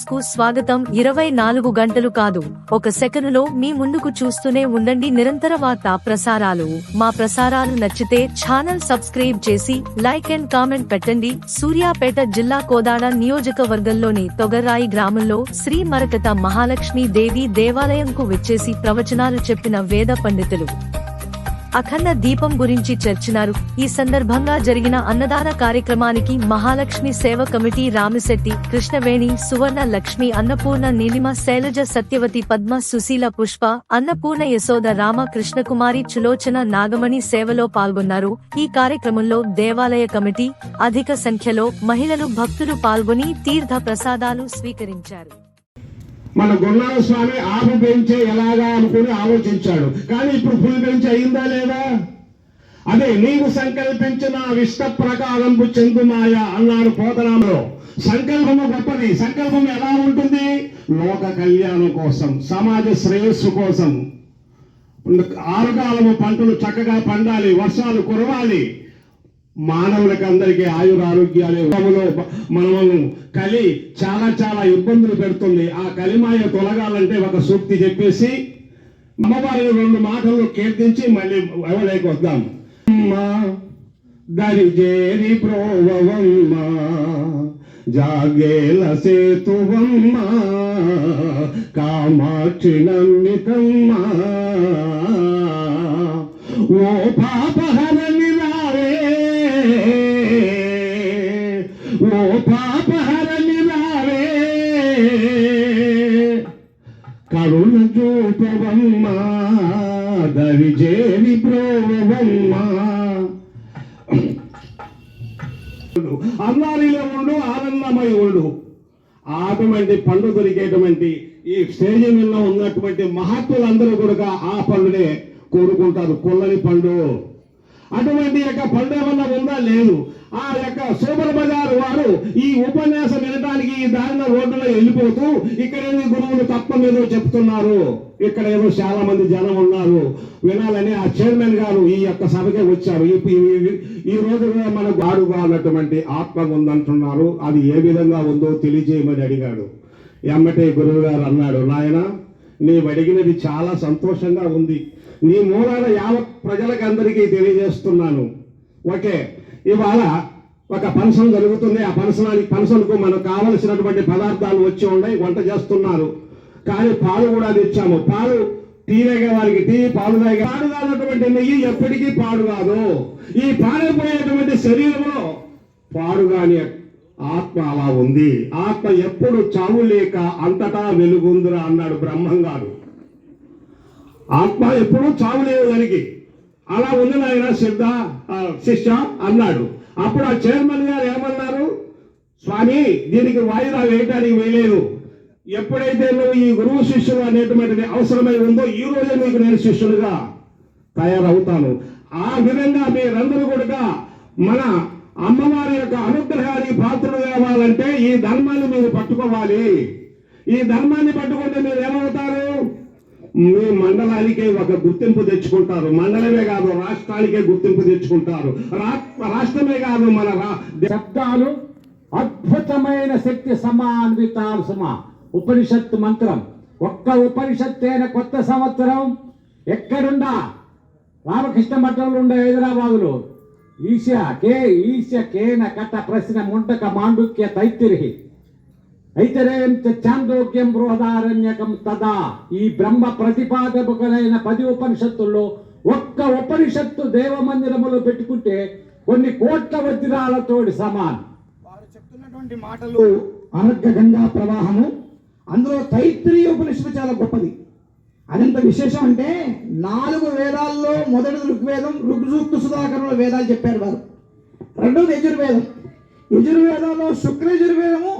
న్యూస్కు స్వాగతం. ఇరవై నాలుగు గంటలు కాదు. ఒక సెకనులో మీ ముందుకు చూస్తూనే ఉండండి నిరంతర వార్తా ప్రసారాలు. మా ప్రసారాలు నచ్చితే ఛానల్ సబ్స్క్రైబ్ చేసి లైక్ అండ్ కామెంట్ పెట్టండి. సూర్యాపేట జిల్లా కోదాడ నియోజకవర్గంలోని తొగర్రాయి గ్రామంలో శ్రీ మరకత మహాలక్ష్మి దేవి దేవాలయంకు వచ్చేసి ప్రవచనాలు చెప్పిన వేద పండితులు. అఖండ దీపం గురించి చర్చినారు. ఈ సందర్భంగా జరిగిన అన్నదాన కార్యక్రమానికి మహాలక్ష్మి సేవ కమిటీ రామిశెట్టి కృష్ణవేణి సువర్ణ లక్ష్మి అన్నపూర్ణ నీలిమ శైలజ సత్యవతి పద్మ సుశీల పుష్ప అన్నపూర్ణ యశోద రామ కృష్ణకుమారి చులోచన నాగమణి సేవలో పాల్గొన్నారు. ఈ కార్యక్రమంలో దేవాలయ కమిటీ అధిక సంఖ్యలో మహిళలు భక్తులు పాల్గొని తీర్థ ప్రసాదాలు స్వీకరించారు. మన గురునాథ స్వామి ఆవు పెంచే ఎలాగా అనుకుని ఆలోచించాడు. కానీ ఇప్పుడు పులి పెంచి అయిందా లేదా? అదే నీవు సంకల్పించిన విష్ట ప్రకారంపు చెందుమాయ అన్నాడు పోతనామలో సంకల్పము గొప్పది. సంకల్పం ఎలా ఉంటుంది? లోక కళ్యాణం కోసం సమాజ శ్రేయస్సు కోసం. ఆరుగాలము పంటలు చక్కగా పండాలి వర్షాలు కురవాలి. మానవులకు అందరికీ ఆయుర ఆరోగ్యాలు మనము కలి చాలా చాలా ఇబ్బందులు పెడుతుంది. ఆ కలిమాయ తొలగాలంటే ఒక సూక్తి చెప్పేసి అమ్మవారిని రెండు మాటలు కీర్తించి మళ్ళీ ఎవరికి వద్దాం. అమ్మా, దరి చేరి ప్రోవమ్మ జాగేల సేతువమ్మ కామాక్షి నమ్మితమ్మ పాపహరణి రావే కరుణ చూపవమ్మ దరిజేవి ప్రోవమ్మ. అన్నారిలో ఉండు ఆనందమై ఉండు. అటువంటి పండు దొరికేటువంటి ఈ స్టేజ్ మీద ఉన్నటువంటి మహత్తులందరూ కూడా ఆ పండునే కోరుకుంటారు. కొల్లని పండు. అటువంటి యొక్క పండు ఏమన్నా ఉందా? లేదు. ఆ యొక్క సూపర్ బజార్ వారు ఈ ఉపన్యాసం వినడానికి ఈ దారిన రోడ్డులో వెళ్ళిపోతూ ఇక్కడ గురువులు తప్ప ఏదో చెప్తున్నారు. ఇక్కడ ఏదో చాలా మంది జనం ఉన్నారు. వినాలని ఆ చైర్మన్ గారు ఈ యొక్క సభకే వచ్చారు. ఈ ఈ- రోజు మన గాడుగా అన్నటువంటి ఆత్మ ఉందంటున్నారు. అది ఏ విధంగా ఉందో తెలియజేయమని అడిగాడు. ఎమ్మటే గురువు గారు అన్నాడు నాయన నీవు అడిగినది చాలా సంతోషంగా ఉంది. నీ మూలాన యావత్ ప్రజలకు అందరికీ తెలియజేస్తున్నాను. ఓకే ఇవాళ ఒక పనసం జరుగుతుంది. ఆ ఫంక్షనానికి పనసలకు మనకు కావలసినటువంటి పదార్థాలు వచ్చి ఉన్నాయి. వంట చేస్తున్నారు. కానీ పాలు కూడా తెచ్చాము. పాలు తీరేగా వారికి టీ పాలు తాగే పాడు కానటువంటి నెయ్యి ఎప్పటికీ పాడు కాదు. ఈ పాడైపోయేటువంటి శరీరంలో పాడు కాని ఆత్మ అలా ఉంది. ఆత్మ ఎప్పుడు చావు లేక అంతటా వెలుగుందిరా అన్నాడు బ్రహ్మం గారు. ఆత్మ ఎప్పుడూ చావు లేదు దానికి. అలా ఉంది నాయన సిద్ధ శిష్య అన్నాడు. అప్పుడు ఆ చైర్మన్ గారు ఏమన్నారు? స్వామి దీనికి వాయిదా వేయటానికి వేయలేదు ఎప్పుడైతే నువ్వు ఈ గురువు శిష్యులు అనేటువంటిది అవసరమై ఉందో ఈ రోజే నీకు నేను శిష్యులుగా తయారవుతాను. ఆ విధంగా మీరందరూ కూడా మన అమ్మవారి యొక్క అనుగ్రహానికి పాత్రలు కావాలంటే ఈ ధర్మాన్ని మీరు పట్టుకోవాలి. ఈ ధర్మాన్ని పట్టుకుంటే మీరు ఏమవుతారు? మీ మండలానికే ఒక గుర్తింపు తెచ్చుకుంటారు. మండలమే కాదు రాష్ట్రానికే గుర్తింపు తెచ్చుకుంటారు. రా- రాష్ట్రమే కాదు మన రా- శబ్దాలు అద్భుతమైన శక్తి సమాన్వితాలు సుమా. ఉపనిషత్తు మంత్రం. ఒక్క ఉపనిషత్తైన కొత్త సంవత్సరం ఎక్కడుండా రామకృష్ణ మఠంలో ఉండే హైదరాబాదులో. ఈశ కే ఈశ కేన కట ప్రశ్న ముండక మాండుక్య తైత్తిరిహి. చ చాందోగ్యం బృహదారణ్యకం తదా ఈ బ్రహ్మ ప్రతిపాదకులైన పది ఉపనిషత్తుల్లో ఒక్క ఉపనిషత్తు దేవ మందిరములో పెట్టుకుంటే కొన్ని కోట్ల వజ్రాలతోటి సమానం. వారు చెప్తున్నటువంటి మాటలు అనర్ఘ గంగా ప్రవాహము అందులో తైత్రీయ ఉపనిషత్తు చాలా గొప్పది. అదెంత విశేషం అంటే నాలుగు వేదాల్లో మొదటి ఋగ్వేదం ఋగ్జూక్తు సుధాకరంలో వేదాలు చెప్పారు వారు. రెండోది యజుర్వేదం. యజుర్వేదంలో శుక్ల యజుర్వేదము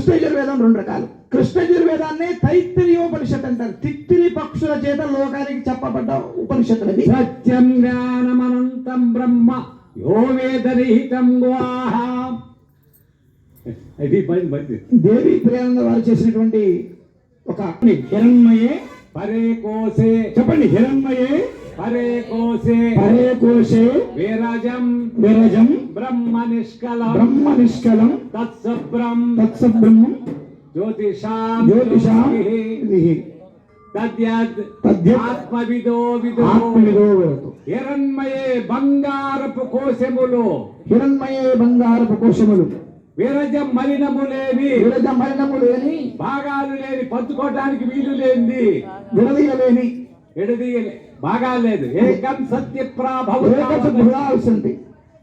కృష్ణ యజుర్వేదం రెండు రకాలు. కృష్ణ యజుర్వేదాన్ని తైత్రీయోపనిషత్ అంటారు. తిత్తిరి పక్షుల చేత లోకానికి చెప్పబడ్డ ఉపనిషత్తులు అది సత్యం జ్ఞానమనంతం బ్రహ్మ యో వేదరహితం ఇది దేవి ప్రియానంద వారు చేసినటువంటి ఒక హిరణ్మయే పరే కోసే. చెప్పండి. హిరణ్మయే పరే కోసే. పరే కోశే విరజం. విరజం. బ్రహ్మ నిష్కలం బ్రహ్మ నిష్కలం తత్సబ్రం తత్సబ్రహ్మం జ్యోతిషాం జ్యోతిషాం జ్యోతిః విధిః. తద్యద్ తద్యద్ ఆత్మవిదో విదో ఆత్మవిదో విరతు. హిరణ్మయే బంగారపు కోశములు హిరణ్మయే బంగారపు కోశములు విరజ మలినములేవి విరజ మరణము లేని భాగాలు లేని పంచుకోవడానికి వీలు లేనిది। విడదీయలేని। ఎడదీయలే భాగాలు లేదు. ఏకం సత్య ఏకశుద్ధుడాల్సింది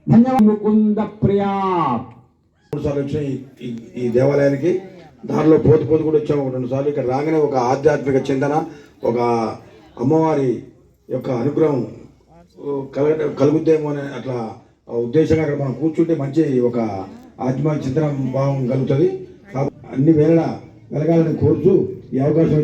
ముకుంద ప్రియా మూడు సార్లు వచ్చిన ఈ- దేవాలయానికి. దారిలో పోతు పోతు కూడా వచ్చాము ఒక రెండు సార్లు. ఇక్కడ రాగానే ఒక ఆధ్యాత్మిక చింతన ఒక అమ్మవారి యొక్క అనుగ్రహం కలగ కలుగుద్దేమో అనే అట్లా ఉద్దేశంగా అక్కడ మనం కూర్చుంటే మంచి ఒక ఆత్మ చింతన భావం కలుగుతుంది. అన్ని వేళ వెలగాలని కోరుతూ ఈ అవకాశం